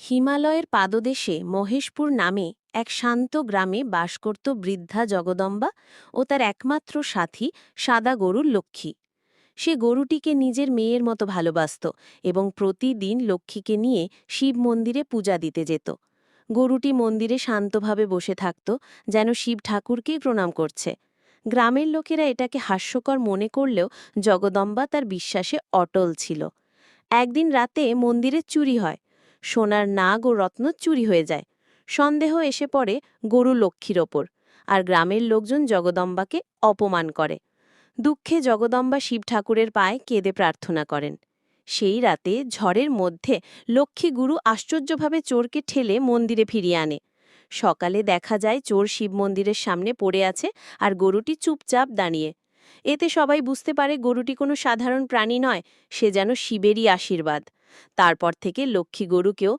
হিমালয়ের পাদদেশে মহেশপুর নামে এক শান্ত গ্রামে বাস করত বৃদ্ধা জগদম্বা ও তার একমাত্র সাথী সাদা গরুর লক্ষ্মী। সে গরুটিকে নিজের মেয়ের মতো ভালোবাসত এবং প্রতিদিন লক্ষ্মীকে নিয়ে শিব মন্দিরে পূজা দিতে যেত। গরুটি মন্দিরে শান্তভাবে বসে থাকত, যেন শিব ঠাকুরকেই প্রণাম করছে। গ্রামের লোকেরা এটাকে হাস্যকর মনে করলেও জগদম্বা তার বিশ্বাসে অটল ছিল। একদিন রাতে মন্দিরে চুরি হয়। সোনার নাগ ও রত্ন চুরি হয়ে যায়। সন্দেহ এসে পড়ে গরু লক্ষ্মীর ওপর, আর গ্রামের লোকজন জগদম্বাকে অপমান করে। দুঃখে জগদম্বা শিব ঠাকুরের পায়ে কেঁদে প্রার্থনা করেন। সেই রাতে ঝড়ের মধ্যে লক্ষ্মী গুরু আশ্চর্যভাবে চোরকে ঠেলে মন্দিরে ফিরিয়ে আনে। সকালে দেখা যায় চোর শিব মন্দিরের সামনে পড়ে আছে আর গরুটি চুপচাপ দাঁড়িয়ে। এতে সবাই বুঝতে পারে গরুটি কোনো সাধারণ প্রাণী নয়, সে যেন শিবেরই আশীর্বাদ। তারপর থেকে লক্ষ্মী গরুকেও